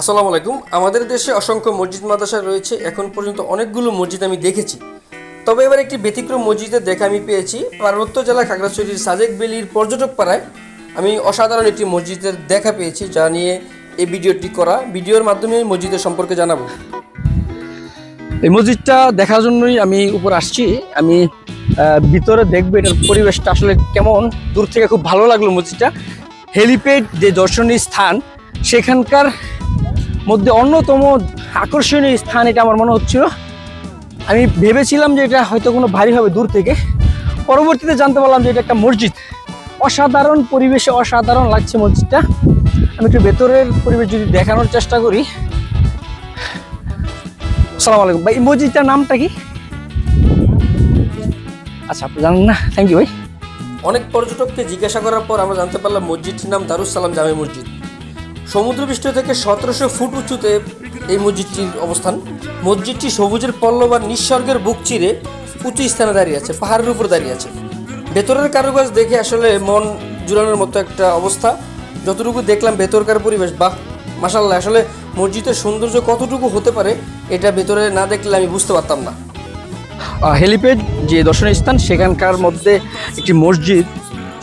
আসসালামু আলাইকুম। আমাদের দেশে অসংখ্য মসজিদ, মাদ্রাসা রয়েছে। এখন পর্যন্ত অনেকগুলো মসজিদ আমি দেখেছি। তবে এবার একটি ব্যতিক্রম মসজিদের দেখা আমি পেয়েছি। পার্বত্য জেলা খাগড়াছড়ির সাজেক বেলির পর্যটক পাড়ায় আমি অসাধারণ একটি মসজিদের দেখা পেয়েছি, যা নিয়ে এই ভিডিওটি করা। ভিডিওর মাধ্যমে মসজিদের সম্পর্কে জানাব। এই মসজিদটা দেখার জন্যই আমি উপর আসছি। আমি ভিতরে দেখব এটার পরিবেশটা আসলে কেমন। দূর থেকে খুব ভালো লাগল মসজিদটা। হেলিপ্যাড যে দর্শনীয় স্থান, সেখানকার মধ্যে অন্যতম আকর্ষণীয় স্থান এটা আমার মনে হচ্ছিল। আমি ভেবেছিলাম যে এটা হয়তো কোনো ভারী হবে দূর থেকে। পরবর্তীতে জানতে পারলাম যে এটা একটা মসজিদ। অসাধারণ পরিবেশে অসাধারণ লাগছে মসজিদটা। আমি একটু ভেতরের পরিবেশ যদি দেখানোর চেষ্টা করি। আসসালামু আলাইকুম। ভাই মসজিদটার নামটা কি? আচ্ছা আপনি জানেন না? থ্যাংক ইউ ভাই। অনেক পর্যটককে জিজ্ঞাসা করার পর আমরা জানতে পারলাম মসজিদটির নাম দারুসালাম জামে মসজিদ। সমুদ্রপৃষ্ঠ থেকে সতেরোশো ফুট উঁচুতে এই মসজিদটির অবস্থান। মসজিদটি সবুজের পল্লব আর নিঃস্বর্গের বুক চিরে উঁচু স্থানে দাঁড়িয়ে আছে, পাহাড়ের উপর দাঁড়িয়ে আছে। ভেতরের কারুকাজ দেখে আসলে মন জুড়ানোর মতো একটা অবস্থা। যতটুকু দেখলাম, ভেতরকার পরিবেশ, বাহ মাসাল্লাহ আসলে মসজিদের সৌন্দর্য কতটুকু হতে পারে, এটা ভেতরে না দেখলে আমি বুঝতে পারতাম না। হেলিপ্যাড যে দর্শনীয় স্থান, সেখানকার মধ্যে একটি মসজিদ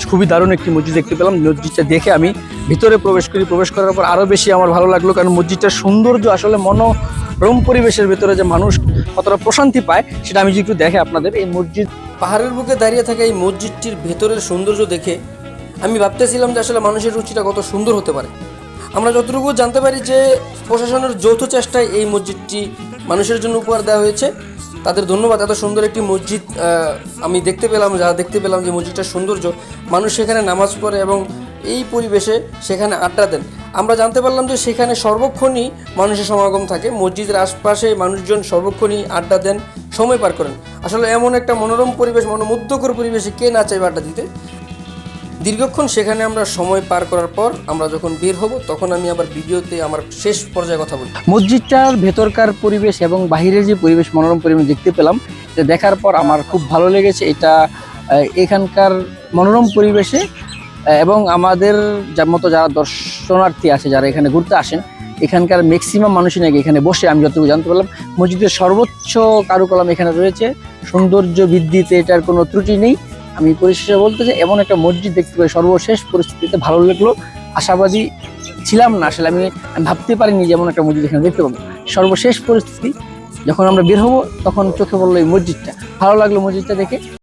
খুবই দারুণ একটি মসজিদ দেখতে পেলাম। মসজিদটা দেখে আমি ভিতরে প্রবেশ করি। প্রবেশ করার পর আরও বেশি আমার ভালো লাগল কারণ মসজিদটার সৌন্দর্য আসলে মনোরম পরিবেশের ভিতরে যে মানুষ কতটা প্রশান্তি পায়, সেটা আমি যদি একটু দেখে আপনাদের। এই মসজিদ পাহাড়ের বুকে দাঁড়িয়ে থাকা এই মসজিদটির ভেতরের সৌন্দর্য দেখে আমি ভাবতেছিলাম যে আসলে মানুষের রুচিটা কত সুন্দর হতে পারে। আমরা যতটুকু জানতে পারি যে প্রশাসনের যৌথ চেষ্টায় এই মসজিদটি মানুষের জন্য উপহার দেওয়া হয়েছে। তাদের ধন্যবাদ। এত সুন্দর একটি মসজিদ আমি দেখতে পেলাম যা দেখতে পেলাম যে মসজিদটার সৌন্দর্য, মানুষ সেখানে নামাজ পড়ে এবং এই পরিবেশে সেখানে আড্ডা দেন। আমরা জানতে পারলাম যে সেখানে সর্বক্ষণই মানুষের সমাগম থাকে। মসজিদের আশপাশে মানুষজন সর্বক্ষণই আড্ডা দেন, সময় পার করেন। আসলে এমন একটা মনোরম পরিবেশ, মনোমুগ্ধকর পরিবেশে কে না চাইবে আড্ডা দিতে? দীর্ঘক্ষণ সেখানে আমরা সময় পার করার পর আমরা যখন বের হব, তখন আমি আবার ভিডিওতে আমার শেষ পর্যায়ে কথা বলি মসজিদটার ভেতরকার পরিবেশ এবং বাহিরের যে পরিবেশ, মনোরম পরিবেশ দেখতে পেলাম। যে দেখার পর আমার খুব ভালো লেগেছে এটা এখানকার মনোরম পরিবেশে এবং আমাদের মতো যারা দর্শনার্থী আছে, যারা এখানে ঘুরতে আসেন, এখানকার ম্যাক্সিমাম মানুষই নাকি এখানে বসে, আমি যতটুকু জানতে পারলাম, মসজিদের সর্বোচ্চ কারুকলাম এখানে রয়েছে। সৌন্দর্য বৃদ্ধিতে এটার কোনো ত্রুটি নেই। আমি পরিশেষে বলতে চাই, এমন একটা মসজিদ দেখতে পাই, সর্বশেষ পরিস্থিতিতে ভালো লাগল, আশাবাদী ছিলাম না আসলে, আমি ভাবতে পারিনি যে এমন একটা মসজিদ এখানে দেখতে পাবো। সর্বশেষ পরিস্থিতি, যখন আমরা বের হব, তখন চোখে পড়ল এই মসজিদটা। ভালো লাগল মসজিদটা দেখে।